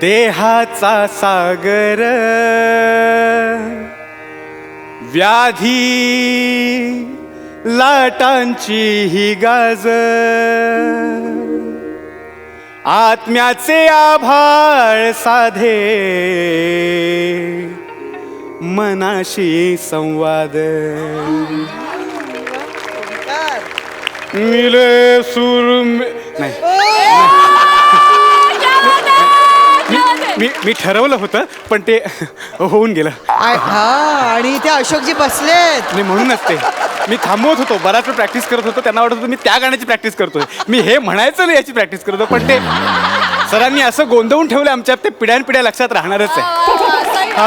देहाचा सागर व्याधी लाटांची ही गाज. आत्म्याचे आभाळ साधे. मनाशी संवाद. मिले सूर में- नाही. मी मी ठरवलं होतं पण ते होऊन गेलं. आ- हा आणि ते अशोकजी बसलेत. नाही म्हणूनच ते. मी थांबवत होतो. बराच वेळ प्रॅक्टिस करत होतो. त्यांना वाटत होतं मी त्या गाण्याची प्रॅक्टिस करतोय. मी हे म्हणायचं नाही याची प्रॅक्टिस करतो पण ते सरांनी असं गोंधळून ठेवलं आमच्यात ते पिढ्यान पिढ्या लक्षात राहणारच आहे. आ,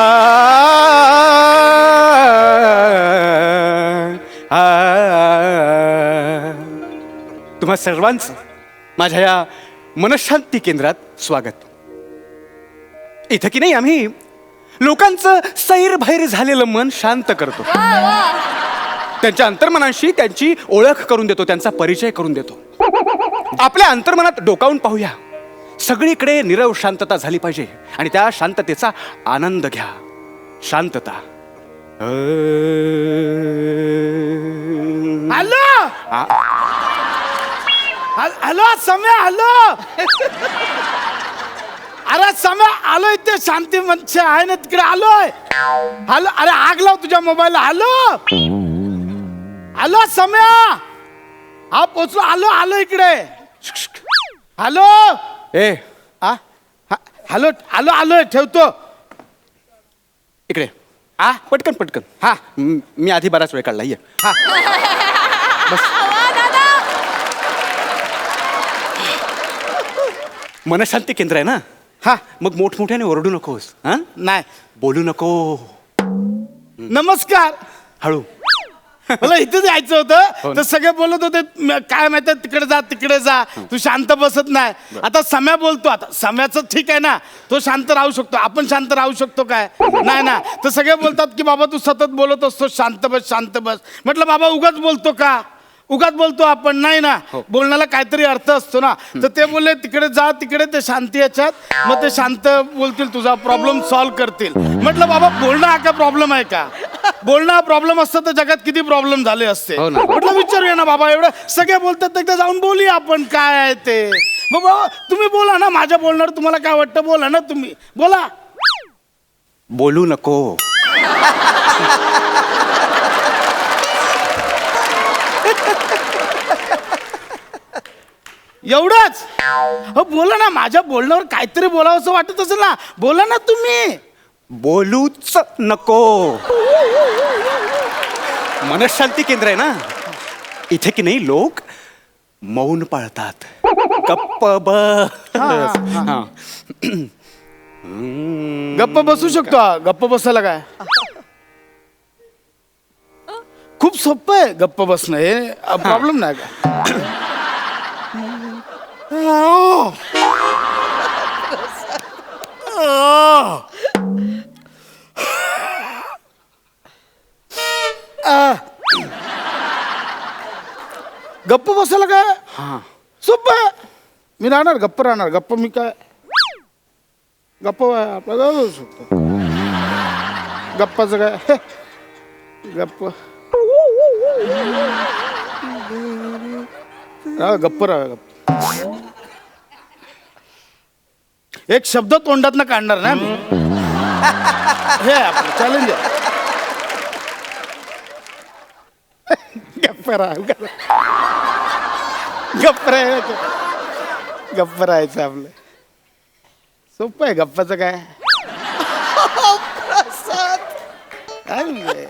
आ, आ. तुम्हा सर्वांचं माझ्या या मनशांती केंद्रात स्वागत. इथं की नाही आम्ही लोकांचं सैरभैर झालेलं मन शांत करतो. त्यांच्या अंतर्मनाशी त्यांची ओळख करून देतो त्यांचा परिचय करून देतो. आपल्या अंतर्मनात डोकावून पाहूया. सगळीकडे निरव शांतता झाली पाहिजे आणि त्या शांततेचा आनंद घ्या. शांतता. हॅलो! हॅल- हॅलो समय हॅलो! अरे समय आलोय ते शांती मंच आहे ना तिकडे आलोय. हॅलो अरे आग लाव तुझ्या मोबाईलला हॅलो! हॅलो समय. हा पोचलो. आलो आलो इकडे. हॅलो ए. आ? हा, हॅलो आलो आलोय ठेवतो. इकडे. आ? पटकन पटकन. हा. म- मी आधी बराच वेळ काढला ये. हा. मनशांती केंद्र आहे ना? हा. मग मोठमोठ्याने ओरडू नकोस हा? नाही. बोलू नको. नमस्कार. हळू. मला इथं जायचं हो होतं ना. तर सगळे बोलत होते काय माहिती तिकडे जा तिकडे जा. तू शांत बसत नाही. आता सम्या बोलतो आता सम्याचं ठीक आहे ना. तो शांत राहू शकतो. आपण शांत राहू शकतो काय? नाही ना तर सगळे बोलतात की बाबा तू सतत बोलत असतो. शांत बस शांत बस. म्हटलं बाबा उगाच बोलतो का? उगाच बोलतो आपण. नाही ना. हो. बोलण्याला काहीतरी अर्थ असतो ना. तर ते बोलले तिकडे जा तिकडे ते शांती याच्यात. मग ते शांत बोलतील तुझा प्रॉब्लेम सॉल्व्ह करतील. म्हटलं बाबा बोलणं हा काय प्रॉब्लेम आहे का? बोलणं प्रॉब्लेम असतं तर जगात किती प्रॉब्लेम झाले असते. हो ना. म्हटलं विचारूया ना बाबा एवढं सगळे बोलतात तर एकदा जाऊन बोलूया आपण काय आहे ते. मग बाबा तुम्ही बोला ना माझ्या बोलणार तुम्हाला काय वाटतं? बोला ना तुम्ही. बोला. बोलू नको. एवढंच. हो बोला ना माझ्या बोलण्यावर काहीतरी बोलावं असं वाटत असेल ना. बोला ना तुम्ही. बोलूच नको. मनशांती केंद्र आहे ना? इथे की नाही लोक मौन पाळतात. गप्प बस हा. गप्प बसू शकतो हा. गप्प बसायला काय? खूप सोपं आहे गप्प बसणं. हे प्रॉब्लेम नाही का? गप्प बसायला काय हा सोपं. मी राहणार गप्प राहणार गप्प मी काय गप्प आपल्याला जाऊ शकतो गप्पाचं काय हे. गप्प राहा गप्प राहा गप्प एक शब्द तोंडात काढणार ना मी हे आपलं चॅलेंज आहे गप्प राहा गप्प राहायचं गप्प राहायचं आपलं. सोपं आहे गप्पाचं काय? काय म्हणजे?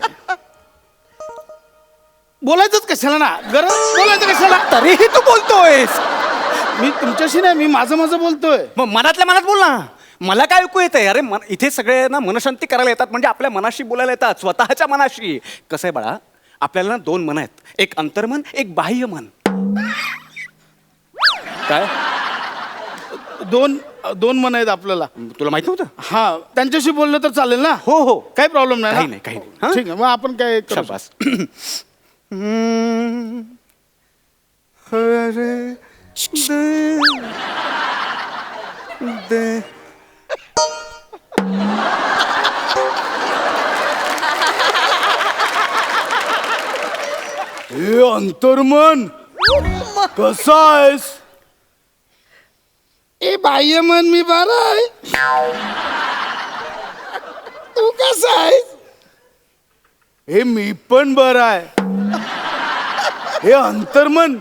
बोलायचंच कशाला ना? गरज बोलायचं कशाला? तरीही तू बोलतोयस. मी तुमच्याशी नाही मी माझं माझं बोलतोय. मग मनातल्या मनात बोल ना. मला काय ऐकू येतंय? अरे मन इथे सगळे ना मनशांती करायला येतात म्हणजे आपल्या मनाशी बोलायला येतात स्वतःच्या मनाशी. कसं आहे बाळा? आपल्याला ना दोन मन आहेत. एक अंतर्मन एक बाह्य मन. काय? दोन दोन मन आहेत आपल्याला. तुला माहीत नव्हतं? हा त्यांच्याशी बोललं तर चालेल ना? हो हो. काही प्रॉब्लेम नाही ना? काही नाही, काही नाही. हा? ठीक आहे मग आपण काय करू? शाबास. दे- दे- हे अंतर्मन. कसा आहेस ए बाह्य मन मी बरा आहे. तू कसा आहेस? हे मी पण बरा आहे. हे अंतर्मन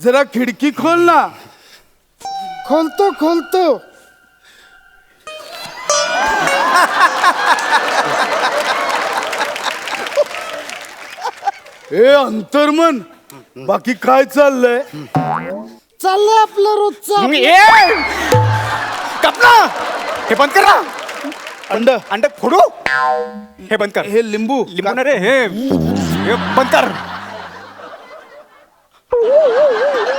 जरा खिडकी खोल ना. खोलतो खोलतो. हे अंतर्मन बाकी काय चाललंय? चाललंय आपलं रोजचं ए! कपना हे बंद कर ना. अंड. अंड फोडू. हे बंद कर. हे लिंबू. लिंबू ना रे हे हे बंद कर.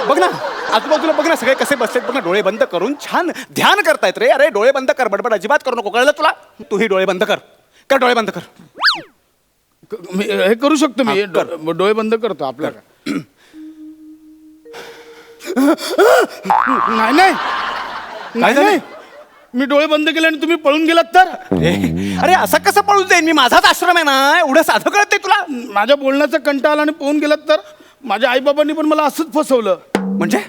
बघ ना आजूबाजूला बघ ना सगळे कसे बसलेत. बघ ना डोळे बंद करून छान ध्यान करतायत रे. अरे डोळे बंद कर. बडबड अजिबात करू नको. कळलं तुला? तूही डोळे बंद कर. कर डोळे बंद कर. क- मी- हे करू शकतो मी. डो- डोळे बंद करतो आपल्या नाही नाही. नाही झालं? नाही. मी डोळे बंद केले आणि तुम्ही पळून गेलात तर? अरे असं कसं पळून जाईन? मी माझाच आश्रम आहे ना? एवढं साधं कळत तुला? माझ्या बोलण्याचा कंटाळा आला आणि पळून गेलात तर? माझ्या आईबाबांनी पण मला असंच फसवलं. म्हणजे?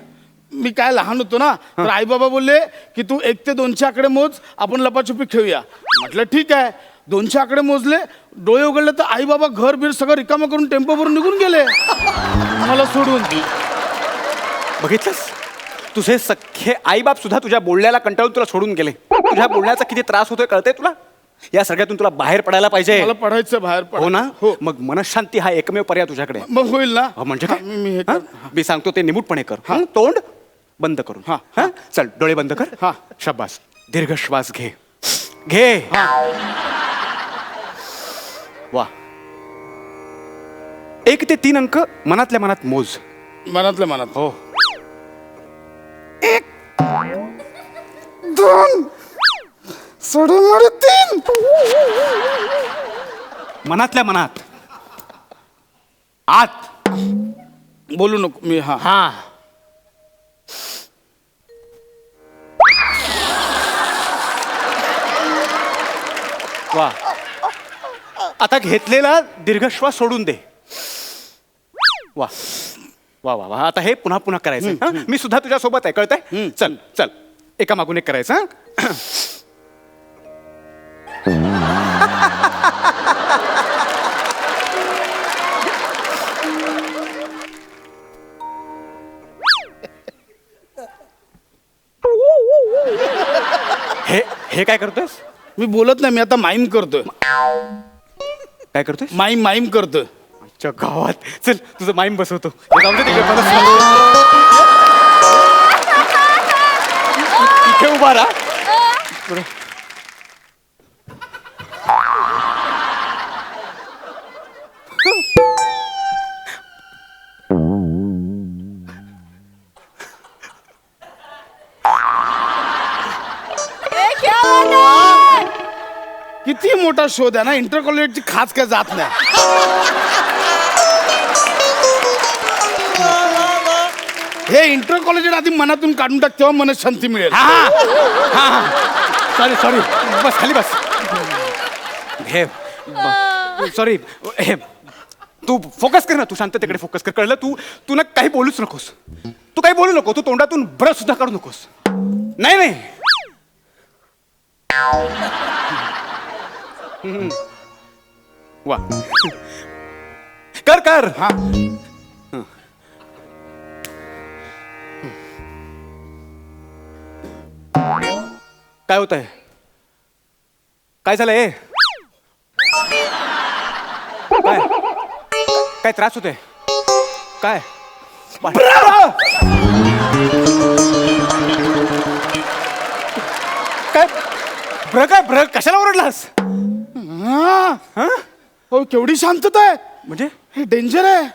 मी काय लहान होतो ना तर आईबाबा बोलले की तू एक ते दोनशे आकडे मोज आपण लपाछुपी खेळूया. म्हटलं ठीक आहे. दोनशे आकडे मोजले डोळे उघडले तर आई बाबा घर बीर सगळं रिकामं करून टेम्पो भरून निघून गेले. मला सोडून. बघितलंस? तुझे सख्खे आईबाप सुद्धा तुझ्या बोलण्याला कंटाळून तुला सोडून गेले. तुझ्या बोलण्याचा किती त्रास होतोय कळतंय तुला? या सगळ्यातून तुला बाहेर पडायला पाहिजे. मला पडायचं बाहेर पड. हो ना? हो. मग मनशांती हा एकमेव पर्याय तुझ्याकडे. आहे. मग होईल ना? अहो, म्हणजे हा, काय? मी मी हे हा? कर- मी सांगतो ते निमूटपणे कर. हं? तोंड बंद करून. हा, हा? चल डोळे बंद कर. हा. शब्बास दीर्घ श्वास घे. घे. हा. वा. एक ते तीन अंक मनातल्या मनात मोज. मनातल्या मनात. हो. दोन सोडून तीन. मनातल्या मनात. आत. बोलू नको मी हा. हा. वा. आता घेतलेला दीर्घ श्वास सोडून दे. वा. वा वा वा. आता हे पुन्हा पुन्हा करायचं हं? मी सुद्धा तुझ्या सोबत आहे कळतंय? चल चल. एका मागून एक करायचं हं? हे हे काय करतोयस? मी बोलत नाही मी आता माईम करतोय. काय करतोयस? माईम माईम करतोय. आमच्या गावात. चल तुझं माईम बसवतो. जाऊ दे तिकडे, मला सांग. इथे उभा राहा. मोठा शोध आहे ना इंटर कॉलेजची खास काय जात नाही. हे इंटर कॉलेज आधी मनातून काढून टाक तेव्हा मनात शांती मिळेल. सॉरी सॉरी बस खाली बस. हे सॉरी हे तू फोकस कर ना तू शांततेकडे फोकस कर. कळलं? तू तू ना काही बोलूच नकोस. तू काही बोलू नको तू तोंडातून ब्रश सुद्धा काढू नकोस. नाही नाही. वा. कर कर. हा. काय होत आहे काय झालंय? काय? काय त्रास होतोय? काय? काय? ब्र काय ब्र कशाला ओरडलास? केवढी शांतता आहे? म्हणजे? हे डेंजर आहे.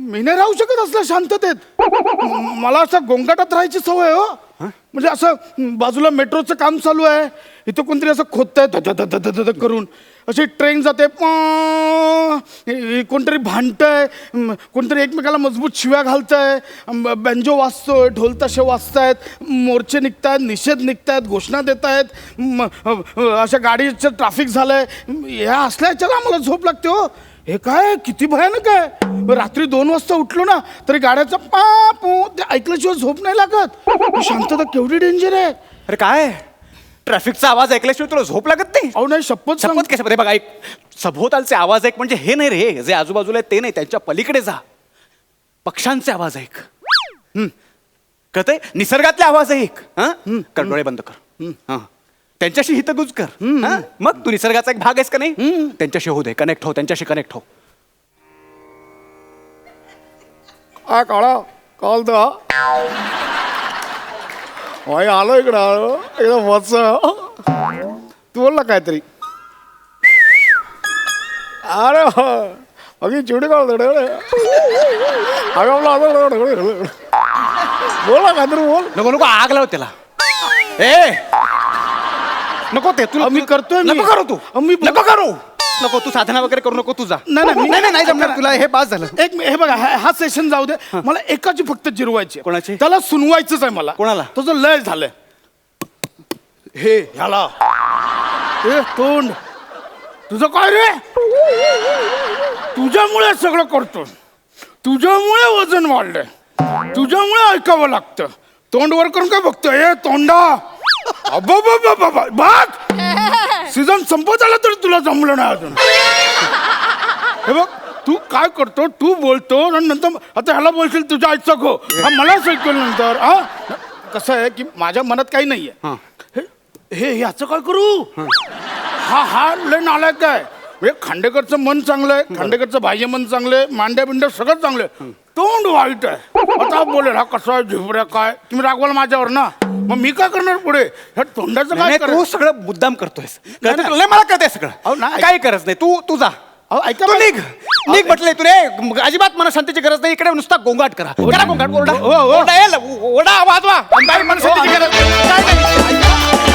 मी नाही राहू शकत असल्या शांततेत. म- मला असं गोंगाटात राहायची सवय आहे, हो. म्हणजे असं बाजूला मेट्रोचं काम चालू आहे. इथं कोणतरी असं खोदतंय धड धड धड धड धड करून अशी ट्रेन जाते कोणतरी भांडतंय आहे कोणतरी एकमेकाला मजबूत शिव्या घालतंय म, बँजो वाजतोय ढोल वाचत वाजतायत मोर्चे निघतायत निषेध निघत आहेत घोषणा देत आहेत अशा गाडीचं ट्रॅफिक झालंय. ह्या असल्या ह्याच्याला आम्हाला झोप लागते हो. हे काय किती भयानक आहे. रात्री दोन वाजता उठलो ना तरी गाड्याचं पा ते ऐकल्याशिवाय झोप नाही लागत. शांतता केवढी डेंजर आहे. अरे काय? ट्रॅफिकचा आवाज ऐकल्याशिवाय तुला झोप लागत नाही? अहो नाही शपथ सांग. शपथ कशामध्ये? बघा ऐक सभोवतालचे आवाज ऐक म्हणजे हे नाही रे जे आजूबाजूला आहे ते नाही त्यांच्या पलीकडे जा. पक्ष्यांचे आवाज ऐक. कळतंय? निसर्गातले आवाज ऐक. हा? कर डोळे बंद कर. हा. त्यांच्याशी हितगुज कर. हा? मग तू निसर्गाचा एक भाग आहेस का नाही? त्यांच्याशी होऊ दे. कनेक्ट हो. त्यांच्याशी कनेक्ट हो. आ काळा. कॉल द भाई आलो इकडं आलो. एकदम वच. तू बोल ना काहीतरी. अरे अगदी चिवडी काढ बोल ना काहीतरी बोल. नको नको आग लाव त्याला. ए! नको ते तू अहो, मी करतोय मी. नको करू तू. मी- नको करू. नको तू साधना वगैरे करू नको तू जा. नाही, नाही, मी- नाही नाही जमणार तुला हे बास झालं. एक हे बघा हा हा सेशन जाऊ दे. मला एकाची फक्त जिरवायची आहे. कोणाची? त्याला सुनवायचंच आहे मला. कोणाला? तुझं लय झालंय. हे ह्याला. ए तोंड. तुझं काय रे? तुझ्यामुळे सगळं करतो तुझ्यामुळे वजन वाढलंय. तुझ्यामुळे ऐकावं लागतं. तोंड वर करून काय बघतोय? ए तोंडा. अबाबाबाबाबा, बघ सीझन संपत आला तरी तुला जमलं नाही अजून. हे बघ तू काय करतो तू बोलतो आणि नंतर आता ह्याला बोलशील तुझ्या आईचा गो. हा मलाच ऐकलं नंतर हा? कसं आहे की माझ्या मनात काही नाहीये. हा. हे- हे याचं काय करू? हा हा लय नालायक आहे. म्हणजे खांडेकरचं मन चांगलं आहे खांडेकरचं बाह्य मन चांगलं आहे मांड्या बिंड्या सगळं चांगलं आहे तोंड वाईट आहे. आता बोलेल हा कसा आहे झिपऱ्या काय? तुम्ही रागवाल माझ्यावर ना? मग मी काय करणार पुढे ह्या तोंडाचं काय नाही, तू सगळं मुद्दाम करतोयस नाही, कळतंय नाही. तुला? नाही, मला कळतंय अहो, सगळं नाही. काही गरज नाही तू तू जा अहो, ऐका तू मला. निघ निघ म्हटलंय तुले अजिबात मनशांतीची गरज नाही इकडे नुसता गोंगाट करा करा गोंगाट ओरडा हो, हो. ओरडा येईल, ओरडा वाजवा मनशांतीची गरज नाही. काय नाही.